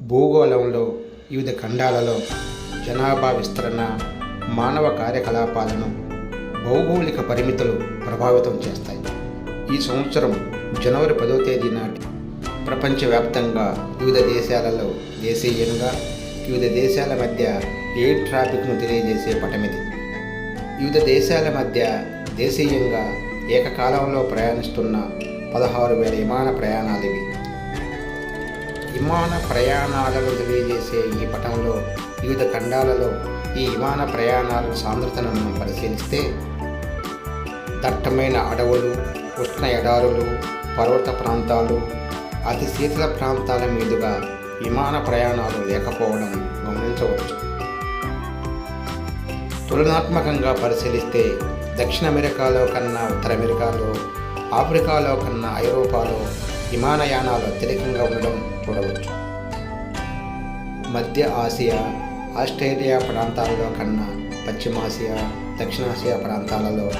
భూగోళంలో వివిధ ఖండాలలో జనాభా విస్తరణ మానవ కార్యకలాపాలను భౌగోళిక పరిమితులు ప్రభావితం చేస్తాయి. ఈ సంవత్సరం జనవరి పదో తేదీ నాటి ప్రపంచవ్యాప్తంగా వివిధ దేశాలలో దేశీయంగా వివిధ దేశాల మధ్య ఎయిర్ ట్రాఫిక్ను తెలియజేసే పటమిది వివిధ దేశాల మధ్య దేశీయంగా ఏకకాలంలో ప్రయాణిస్తున్న పదహారు వేల విమాన ప్రయాణాలు ఇవి. విమాన ప్రయాణాలను తెలియజేసే ఈ పటంలో వివిధ ఖండాలలో ఈ విమాన ప్రయాణాల సాంద్రతను మనం పరిశీలిస్తే దట్టమైన అడవులు ఉష్ణ ఎడారులు పర్వత ప్రాంతాలు అతి శీతల ప్రాంతాల మీదుగా విమాన ప్రయాణాలు లేకపోవడం గమనించవచ్చు. తులనాత్మకంగా పరిశీలిస్తే దక్షిణ అమెరికాలో కన్నా ఉత్తర అమెరికాలో ఆఫ్రికాలో కన్నా ఐరోపాలో విమానయానాలు అత్యధికంగా ఉండడం చూడవచ్చు. మధ్య ఆసియా ఆస్ట్రేలియా ప్రాంతాలలో కన్నా పశ్చిమాసియా దక్షిణాసియా ప్రాంతాలలో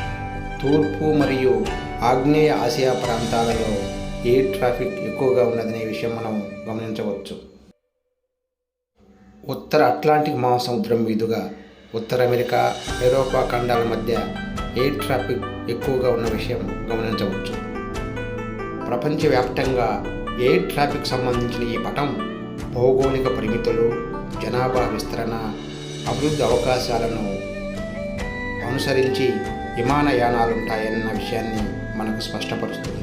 తూర్పు మరియు ఆగ్నేయ ఆసియా ప్రాంతాలలో ఎయిర్ ట్రాఫిక్ ఎక్కువగా ఉన్నదనే విషయం మనం గమనించవచ్చు. ఉత్తర అట్లాంటిక్ మహాసముద్రం మీదుగా ఉత్తర అమెరికా ఐరోపా ఖండాల మధ్య ఎయిర్ ట్రాఫిక్ ఎక్కువగా ఉన్న విషయం గమనించవచ్చు. ప్రపంచవ్యాప్తంగా ఎయిర్ ట్రాఫిక్ సంబంధించిన ఈ పటం భౌగోళిక పరిమితులు జనాభా విస్తరణ అభివృద్ధి అవకాశాలను అనుసరించి విమానయానాలుంటాయన్న విషయాన్ని మనకు స్పష్టపరుస్తుంది.